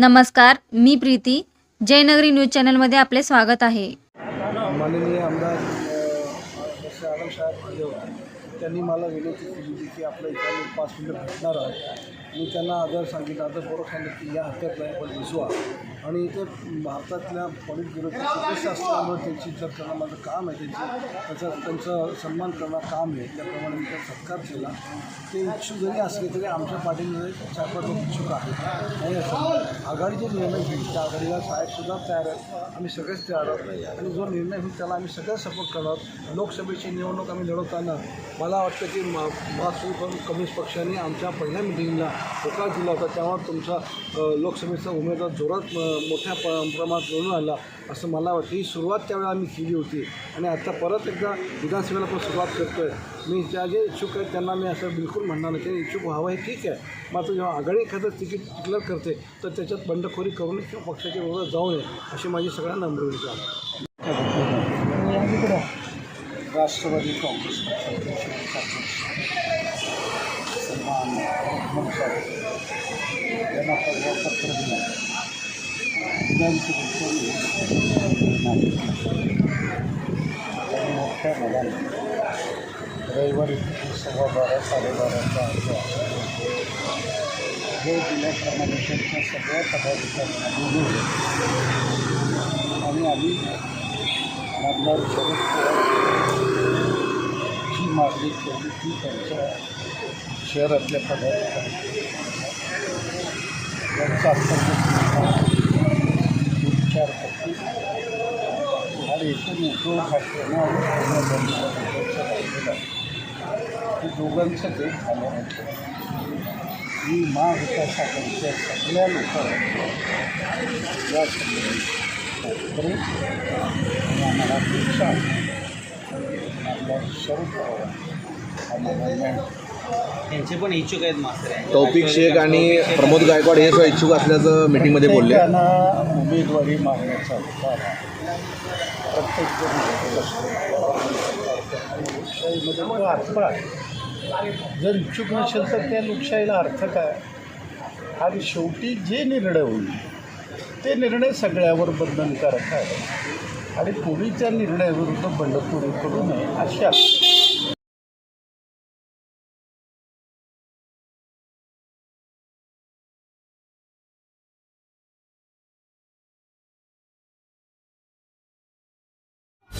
नमस्कार मी प्रीती. जयनगरी न्यूज चॅनलमध्ये आपले स्वागत आहे. माननीय आमदार जसे साहेब त्यांनी मला विनंती केली होती की आपल्या इथं पाच मिनिटं भेटणार आहे मी त्यांना आदर सांगितलं आदर बरोबर सांगितलं की या हप्त्यात नाही पण विसवा आणि इथे भारतातल्या पॉलिट ब्युरोचे सदस्य असल्यामुळे त्यांची जर करणं माझं काम आहे त्यांची त्याचं त्यांचं सन्मान करणं काम आहे त्याप्रमाणे मी त्यांचा सत्कार केला. ते इच्छुक जरी असले तरी आमच्या पाठीमध्ये चार पाच लोक इच्छुक आहेत. नाही असं आघाडीचे निर्णय घेईल त्या आघाडीला साहेबसुद्धा तयार आहेत. आम्ही सगळेच तयार आहोत. आणि जो निर्णय होईल त्याला आम्ही सगळ्यात सपोर्ट करणार आहोत. लोकसभेची निवडणूक आम्ही लढवताना मला वाटतं की मा- मार्क्सवादी कम्युनिस्ट पक्षाने आमच्या पहिल्या मिटिंगला होकार दिला होता तेव्हा तुमचा लोकसभेचा उमेदवार जोरात मोठ्या प प्रमाणात निवडून आला असं मला वाटतं. ही सुरुवात त्यावेळेला आम्ही केली होती. आणि आता परत एकदा विधानसभेला पण सुरुवात करतो आहे मी त्या जे इच्छुक आहेत त्यांना मी असं बिलकुल म्हणणार नाही. ते इच्छुक व्हावं हे ठीक आहे. मात्र जेव्हा आघाडी एखादं तिकीट डिक्लेअर करते तर त्याच्यात बंडखोरी करू नये किंवा पक्षाच्या विरोधात जाऊ नये अशी माझी सगळ्यांना नम्र विनंती आहे. राष्ट्रवादी काँग्रेस पक्षाचे सन्मान यांना पत्र दिलं. विधानसभेच्या मोठ्या मैदान रविवारी सव्वा बारा साडेबाराच्या आसपास हे दिल्याप्रमाणे त्यांच्या सगळ्या पदाधिकाऱ्यांना आणि आम्ही आमदार शरद पवार जी मागणी ती त्यांच्या शहरातल्या पदाधिकारी उपचार करतील आणि एकूण उद्धव हा ट्रेनावर राहिलेला हे दोघांचं ते झाल्यानंतर मी महाविकास आघाडीच्या सगळ्या लोकांना या संदर्भात आणि आम्हाला अपेक्षा आहे शरद पवार त्यांचे पण इच्छुक आहेत मास्तर. आहे. तौफिक शेख आणि प्रमोद गायकवाड हे सुद्धा इच्छुक असल्याचं मीटिंगमध्ये बोलले. प्रत्येकानं उमेदवारी मागण्याचा अधिकार आहे. प्रत्येक जण भेटत असतो लोकशाहीमध्ये तो अर्थ आहे. जर इच्छुक नसेल तर त्या लोकशाहीला अर्थ काय? आणि शेवटी जे निर्णय होईल ते निर्णय सगळ्यावर बंधनकारक आहे. आणि कोणी त्या निर्णयाविरुद्ध बंडखोरी करू नये अशी अपेक्षा